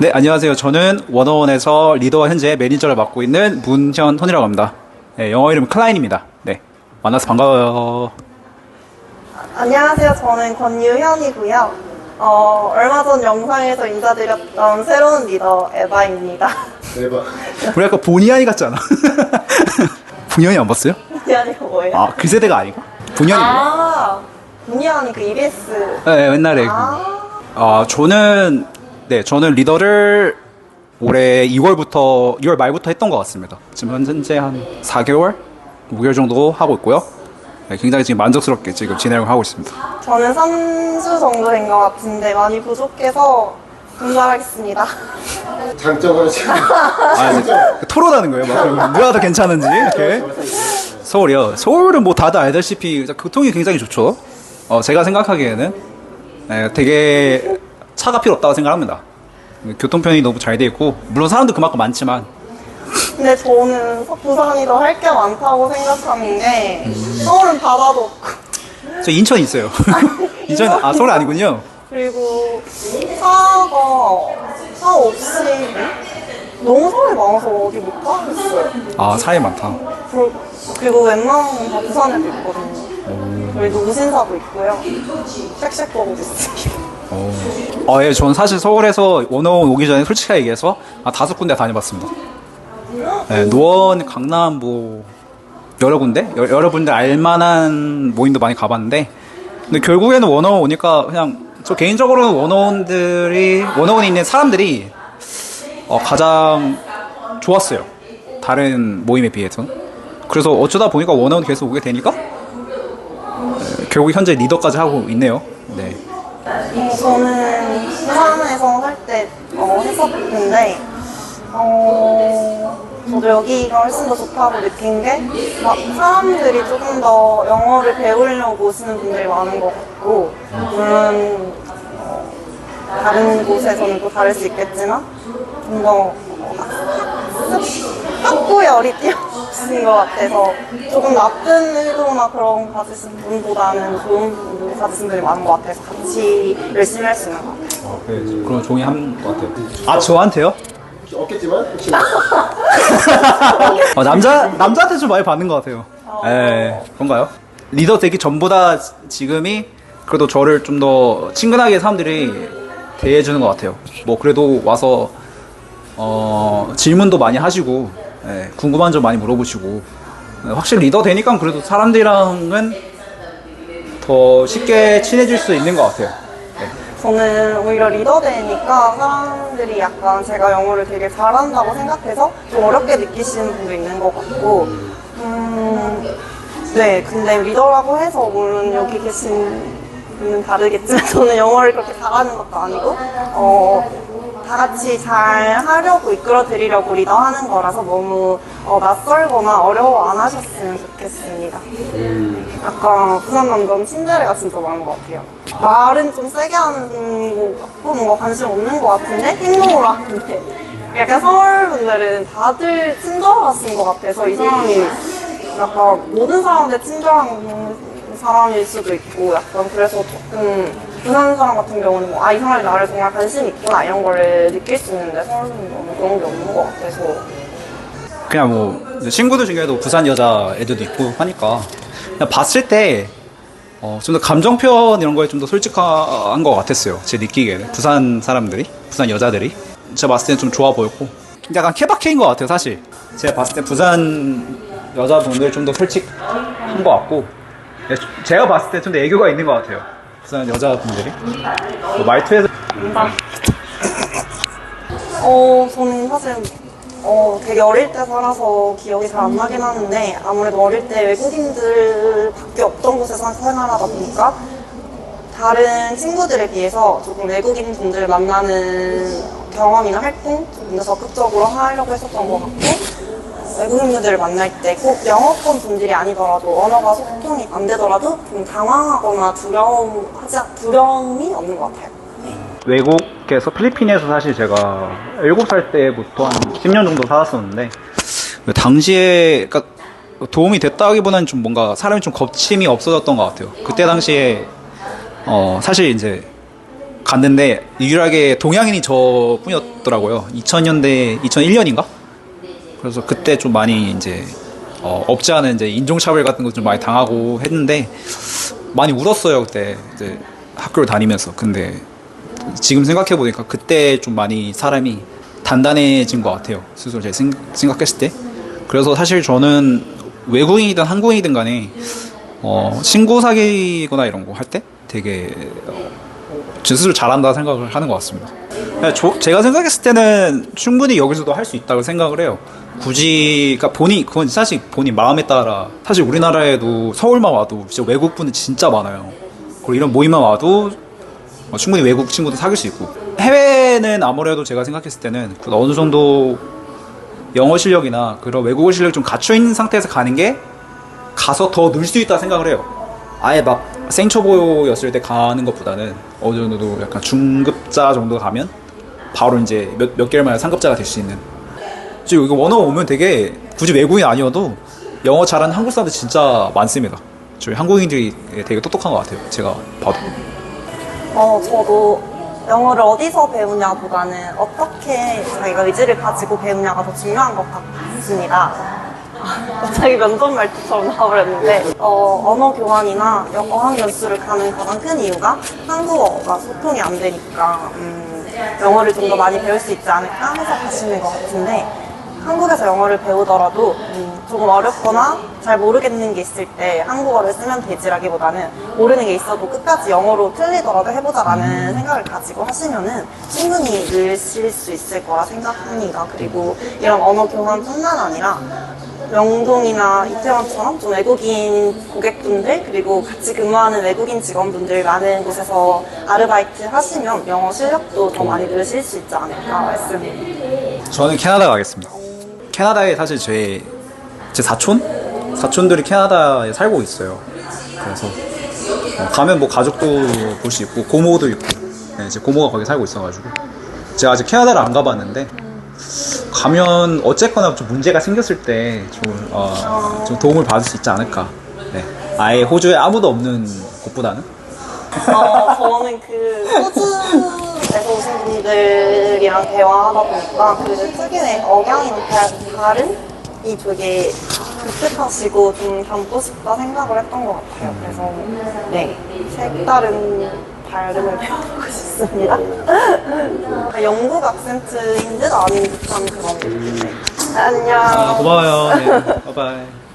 네, 안녕하세요. 저는 원어원에서 리더와 현재 매니저를 맡고 있는 문현헌이라고 합니다. 네, 영어 이름 클라인입니다. 네, 만나서 반가워요. 안녕하세요. 저는 권유현이고요. 어, 얼마 전 영상에서 인사드렸던 새로운 리더 에바입니다. 대박. 우리 아까 같지 않아? 분현이 안 봤어요? 유현이가 뭐예요? 아, 그 세대가 아니고? 분현이. 아, 아, 유현이 그 EBS. 네, 옛날에. 그. 아, 아, 저는, 네, 저는 리더를 올해 2월부터, 2월 말부터 했던 것 같습니다. 지금 현재 한 4개월? 5개월 정도 하고 있고요. 네, 굉장히 지금 만족스럽게 지금 진행을 하고 있습니다. 저는 3주 정도 된것 같은데 많이 부족해서 분발하겠습니다. 장점을 지금 아, 네. 토론하는 거예요. 막 그러면 누가 더 괜찮은지 이렇게. 서울이요. 서울은 뭐 다들 알다시피 교통이 굉장히 좋죠. 어, 제가 생각하기에는 네, 되게 차가 필요 없다고 생각합니다. 교통편이 너무 잘 돼 있고 물론 사람도 그만큼 많지만 근데 저는 부산이 더 할 게 많다고 생각하는 게 서울은 바다도 없고 저 인천 있어요. 인천 아 서울 아니군요. 그리고 차가 차 없이 너무 사람이 많아서 어디 못 가겠어요. 아 사이 많다. 그리고- 그리고 웬만한 건 다 부산에도 있거든요. 그리고 우신사도 있고요. 쉑쉑버거도 있어요. 어, 예, 저는 사실 서울에서 원어원 오기 전에 솔직하게 얘기해서 아, 다섯 군데 다녀봤습니다. 네, 노원, 강남, 뭐, 여러 군데? 여, 여러 분들 알만한 모임도 많이 가봤는데, 근데 결국에는 원어원 오니까 그냥, 저 개인적으로는 원어원들이, 원어원에 있는 사람들이, 어, 가장 좋았어요. 다른 모임에 비해서. 그래서 어쩌다 보니까 원어원 계속 오게 되니까, 네, 결국 현재 리더까지 하고 있네요. 네. 어, 저는 부산에서 살 때 어, 했었는데 어, 저도 여기가 훨씬 더 좋다고 느낀 게 막 사람들이 조금 더 영어를 배우려고 오시는 분들이 많은 것 같고 물론 어, 다른 곳에서는 또 다를 수 있겠지만 좀더 학구열이 뛰어 오신 것 같아서 조금 나쁜 의도나 그런 거 가지신 분보다는 좋은 분들 가지신 분들이 많은 것 같아서 같이 열심히 할 수 있는 것 같아요. 네, 그런 종이 한것 같아요. 아 저한테요? 없겠지만 혹시나 어, 남자 남자한테 좀 많이 받는 것 같아요. 예, 그런가요? 리더 되기 전보다 지금이 그래도 저를 좀 더 친근하게 사람들이 대해주는 것 같아요. 뭐 그래도 와서 어, 질문도 많이 하시고 예, 궁금한 점 많이 물어보시고 예, 확실히 리더 되니까 그래도 사람들이랑은 더 쉽게 친해질 수 있는 것 같아요. 저는 오히려 리더 되니까 사람들이 약간 제가 영어를 되게 잘한다고 생각해서 좀 어렵게 느끼시는 분도 있는 것 같고, 음, 네, 근데 리더라고 해서 물론 여기 계신 분은 다르겠지만 저는 영어를 그렇게 잘하는 것도 아니고, 어, 다 같이 잘 하려고 이끌어 드리려고 리더 하는 거라서 너무 어, 낯설거나 어려워 안 하셨으면 좋겠습니다. 약간 부산 남자는 친절해가 진짜 많은 것 같아요. 말은 좀 세게 하는 것 같고 뭔가 관심 없는 것 같은데 행동으로 하는데 약간 서울 분들은 다들 친절하신 것 같아서 이 사람이 약간 모든 사람들 친절한 사람일 수도 있고 약간 그래서 조금 부산 사람 같은 경우는 뭐, 아, 이 사람이 나를 정말 관심 있구나 이런 거를 느낄 수 있는데 서울은 너무 그런 게 없는 것 같아서 그냥 뭐 친구들 중에도 부산 여자 애들도 있고 하니까 그냥 봤을 때 어, 좀 더 감정 표현 이런 거에 좀 더 솔직한 것 같았어요. 제 느끼기에는 부산 사람들이 부산 여자들이 제가 봤을 때는 좀 좋아 보였고 약간 케바케인 것 같아요. 사실 제가 봤을 때 부산 여자분들 좀 더 솔직한 것 같고 예, 제가 봤을 때 좀 더 애교가 있는 것 같아요. 부산 여자분들이? 뭐 말투에서 어, 저는 사실 어, 되게 어릴 때 살아서 기억이 잘 안 나긴 하는데 아무래도 어릴 때 외국인들밖에 없던 곳에서 생활하다 보니까 다른 친구들에 비해서 조금 외국인 분들 만나는 경험이나 활동 조금 더 적극적으로 하려고 했었던 것 같고 외국인분들을 만날 때 꼭 영어권 분들이 아니더라도 언어가 소통이 안 되더라도 좀 당황하거나 두려움, 하지, 두려움이 없는 것 같아요. 외국에서 필리핀에서 사실 제가 7살 때부터 한 10년 정도 살았었는데 당시에 그러니까 도움이 됐다기보다는 좀 뭔가 사람이 좀 겁침이 없어졌던 것 같아요. 그때 당시에 어 사실 이제 갔는데 유일하게 동양인이 저뿐이었더라고요. 2000년대 2001년인가? 그래서 그때 좀 많이 이제 어, 없지 않은 이제 인종차별 같은 거 좀 많이 당하고 했는데 많이 울었어요 그때. 이제 학교를 다니면서. 근데 지금 생각해 보니까 그때 좀 많이 사람이 단단해진 것 같아요. 스스로 생- 생각했을 때. 그래서 사실 저는 외국인이든 한국인이든 간에 어, 친구 사귀거나 이런 거 할 때 되게 어, 제 스스로 잘한다 생각을 하는 것 같습니다. 저- 제가 생각했을 때는 충분히 여기서도 할 수 있다고 생각을 해요. 굳이, 그러니까 본인, 그건 사실 본인 마음에 따라, 사실 우리나라에도 서울만 와도 진짜 외국 분들 진짜 많아요. 그리고 이런 모임만 와도 어, 충분히 외국 친구도 사귈 수 있고. 해외는 아무래도 제가 생각했을 때는 그 어느 정도 영어 실력이나 그런 외국어 실력이 좀 갖춰 있는 상태에서 가는 게 가서 더 늘 수 있다 생각을 해요. 아예 막 생초보였을 때 가는 것보다는 어느 정도 약간 중급자 정도 가면 바로 이제 몇, 몇 개월 만에 상급자가 될 수 있는. 지금 여기 원어 오면 되게 굳이 외국인 아니어도 영어 잘하는 한국 사람들 진짜 많습니다. 저희 한국인들이 되게 똑똑한 것 같아요. 제가 봐도. 어, 저도 영어를 어디서 배우냐보다는 어떻게 자기가 의지를 가지고 배우냐가 더 중요한 것 같습니다. 아, 갑자기 면접 말투처럼 나와버렸는데 어, 언어 교환이나 영- 어학 연수를 가는 가장 큰 이유가 한국어가 소통이 안 되니까 음, 영어를 좀 더 많이 배울 수 있지 않을까 해서 가시는 것 같은데 한국에서 영어를 배우더라도 음, 조금 어렵거나 잘 모르겠는 게 있을 때 한국어를 쓰면 되지라기보다는 모르는 게 있어도 끝까지 영어로 틀리더라도 해보자라는 생각을 가지고 하시면은 충분히 늘실 수 있을 거라 생각합니다. 그리고 이런 언어 교환뿐만 아니라 명동이나 이태원처럼 좀 외국인 고객분들 그리고 같이 근무하는 외국인 직원분들 많은 곳에서 아르바이트 하시면 영어 실력도 더 많이 늘실 수 있지 않을까 말씀드립니다. 저는 캐나다 가겠습니다. 캐나다에 사실 제, 제 사촌? 사촌들이 캐나다에 살고 있어요. 그래서 어, 가면 뭐 가족도 볼 수 있고 고모도 있고 네, 제 고모가 거기 살고 있어가지고 제가 아직 캐나다를 안 가봤는데 가면 어쨌거나 좀 문제가 생겼을 때좀 어, 좀 도움을 받을 수 있지 않을까. 네. 아예 호주에 아무도 없는 곳보다는 어, 저는 그 호주에서 오신 분들이랑 대화하다 보니까 그 특유의 억양이나 다- 발음이 되게 독특하시고 좀 담고 싶다 생각을 했던 것 같아요. 그래서 네, 색다른 발음을 배워보고 싶습니다. 영국 악센트인 듯 아닌 듯한 그런 느낌. 안녕. 아, 고마워요. 네. 바이바이.